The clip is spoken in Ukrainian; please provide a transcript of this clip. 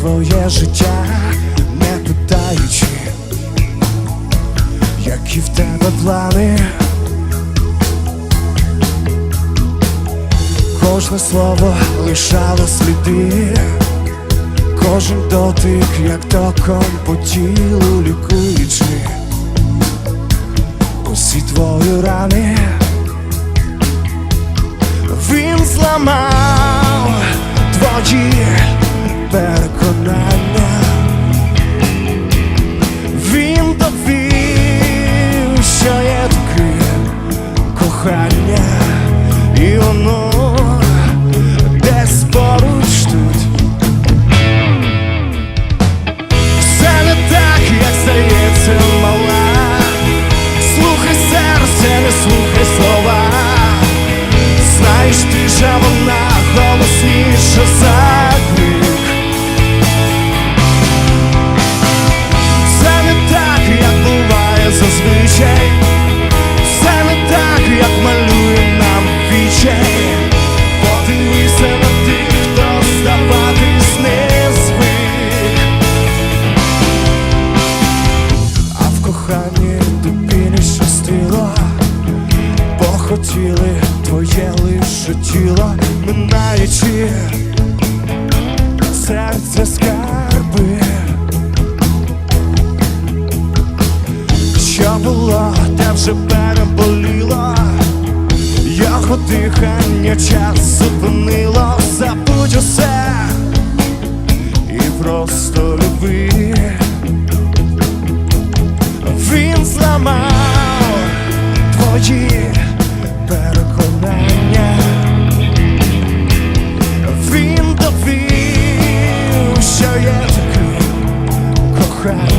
твоє життя, не питаючи, які в тебе плани. Кожне слово лишало сліди, кожен дотик, як током по тілу лікуючи усі твої рани. Він зламав твої переконання. Він довів, що є таке кохання, і воно десь поруч тут. Все не так, як здається, мала. Слухай серце, не слухай слова. Знаєш, ти же вона голосніша за твоє лише тіло, минаючи серце скарби. Що було, те вже переболіло, його дихання час зупинило, забудь усе і просто люби. Він зламав твої кохання,